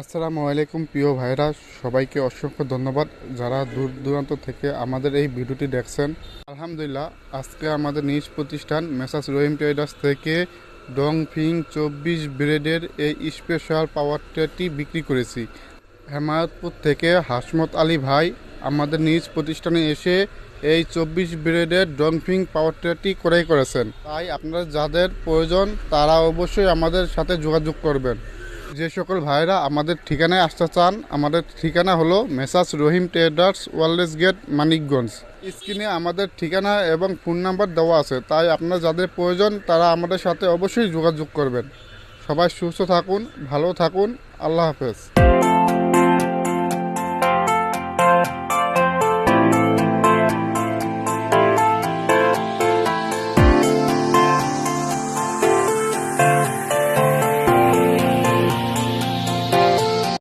আসসালামু আলাইকুম প্রিয় ভাইরা সবাইকে অসংখ্য ধন্যবাদ যারা দূর দূরান্ত থেকে আমাদের এই ভিডিওটি দেখছেন। আলহামদুলিল্লাহ, আজকে আমাদের নিজ প্রতিষ্ঠান মেসাস রহিম ট্রেডার্স থেকে ডং ফিং চব্বিশ ব্রেডের এই স্পেশাল পাওয়ার ট্রেটি বিক্রি করেছি। হেমায়তপুর থেকে হাসমত আলী ভাই আমাদের নিজ প্রতিষ্ঠানে এসে এই চব্বিশ ব্রেডের ডংফিং পাওয়ার ট্রেটি ক্রয় করেছেন। তাই আপনারা যাদের প্রয়োজন, তারা অবশ্যই আমাদের সাথে যোগাযোগ করবেন। যে সকল ভাইরা আমাদের ঠিকানায় আসতে চান, আমাদের ঠিকানা হলো Messrs Rahim traders, wireless gate, Manikganj. স্ক্রিনে আমাদের ঠিকানা এবং ফোন নাম্বার দেওয়া আছে, তাই আপনার যাদের প্রয়োজন তারা আমাদের সাথে অবশ্যই যোগাযোগ করবেন। সবাই সুস্থ থাকুন, ভালো থাকুন, আল্লাহ হাফেজ।